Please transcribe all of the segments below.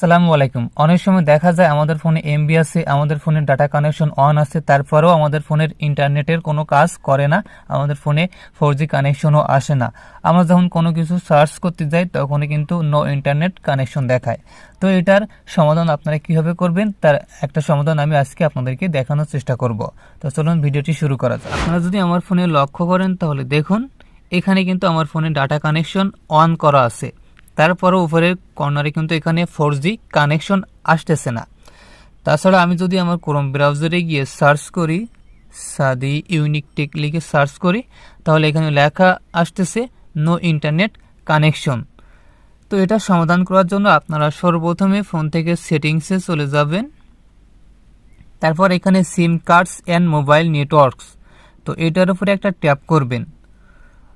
সালামু আলাইকুম। অনেক সময় দেখা যায় আমাদের ফোনে এমবি আছে আমাদের ফোনের ডাটা কানেকশন অন আছে তারপরেও আমাদের ফোনের ইন্টারনেটের কোনো কাজ করে না, আমাদের ফোনে ফোর জি কানেকশনও আসে না। আমরা যখন কোনো কিছু সার্চ করতে যাই, তখনই কিন্তু নো ইন্টারনেট কানেকশন দেখায়। তো এটার সমাধান আপনারা কীভাবে করবেন, তার একটা সমাধান আমি আজকে আপনাদেরকে দেখানোর চেষ্টা করব। তো চলুন ভিডিওটি শুরু করা যাক। আপনারা যদি আমার ফোনে লক্ষ্য করেন, তাহলে দেখুন, এখানে কিন্তু আমার ফোনে ডাটা কানেকশন অন করা আছে। তারপরও উপরের কর্নারে কিন্তু এখানে ফোর জি কানেকশন আসতেছে না। তাছাড়া আমি যদি আমার ক্রোম ব্রাউজারে গিয়ে সার্চ করি সাদি ইউনিক টেক লিখে সার্চ করি, তাহলে এখানে লেখা আসতেছে নো ইন্টারনেট কানেকশন তো এটা সমাধান করার জন্য আপনারা সর্বপ্রথমে ফোন থেকে সেটিংসে চলে যাবেন। তারপর এখানে SIM cards and mobile networks তো এটার উপরে একটা ট্যাপ করবেন।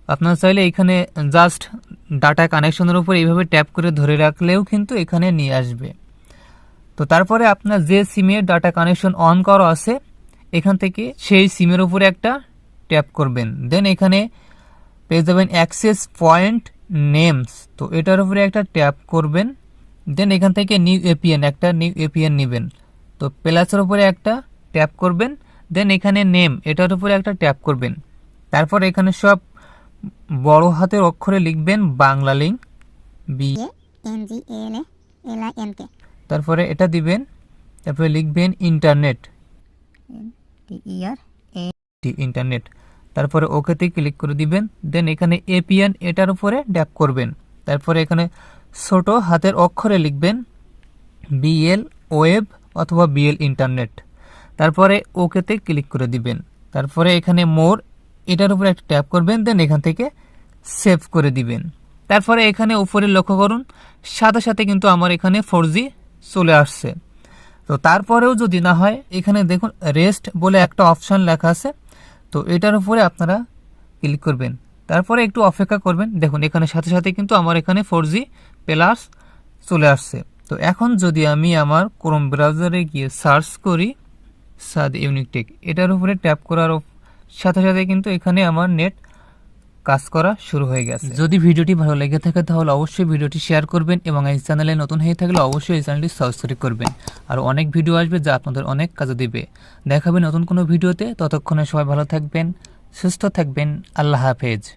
আপনারা চাইলে এখানে জাস্ট ডাটা কানেকশনের উপর এইভাবে ট্যাপ করে ধরে রাখলেও কিন্তু এখানে নিয়ে আসবে। তো তারপরে আপনার যে সিমের ডাটা কানেকশন অন করা আছে, এখান থেকে সেই সিমের উপরে একটা ট্যাপ করবেন। দেন এখানে পেয়ে যাবেন অ্যাক্সেস পয়েন্ট নেমস। তো এটার উপরে একটা ট্যাপ করবেন। দেন এখান থেকে নিউ এপিএন, একটা নিউ এপিএন নেবেন। তো প্লাসের উপরে একটা ট্যাপ করবেন। দেন এখানে নেম, এটার উপরে একটা ট্যাপ করবেন। তারপর এখানে সব বড় হাতের অক্ষরে লিখবেন Banglalink B N G L L I N K. তারপরে এটা দিবেন তারপরে লিখবেন ইন্টারনেট। ইন্টারনেট। তারপরে ওকেতে ক্লিক করে দিবেন দেন এখানে এপিএন এটার উপরে ট্যাপ করবেন। তারপরে এখানে ছোট হাতের অক্ষরে লিখবেন বিএল ওয়েব অথবা বিএল ইন্টারনেট। তারপরে ওকেতে ক্লিক করে দিবেন। তারপরে এখানে মোর এটার উপরে একটা ট্যাপ করবেন দেন এখান থেকে সেভ করে দিবেন। তারপরে এখানে উপরে লক্ষ্য করুন, সাথে সাথে কিন্তু আমার এখানে ফোর চলে আসছে। তো তারপরেও যদি না হয়, এখানে দেখুন রেস্ট বলে একটা অপশান লেখা আছে। তো এটার উপরে আপনারা ক্লিক করবেন। তারপরে একটু অপেক্ষা করবেন। দেখুন, এখানে সাথে সাথে কিন্তু আমার এখানে ফোর জি প্লাস চলে আসছে। তো এখন যদি আমি আমার ক্রোম ব্রাউজারে গিয়ে সার্চ করি, সাদ ইউনিকটেক এটার উপরে ট্যাপ করার সাথে সাথে কিন্তু এখানে আমার নেট কাজ করা শুরু হয়ে গেছে। যদি ভিডিওটি ভালো লেগে থাকে তাহলে অবশ্যই ভিডিওটি শেয়ার করবেন এবং এই চ্যানেলে নতুন হয়ে থাকলে অবশ্যই এই চ্যানেলটি সাবস্ক্রাইব করবেন। আর অনেক ভিডিও আসবে যা আপনাদের অনেক কাজে দিবে। দেখাবে নতুন কোনো ভিডিওতে ততক্ষণে সবাই ভালো থাকবেন, সুস্থ থাকবেন। আল্লাহ হাফেজ।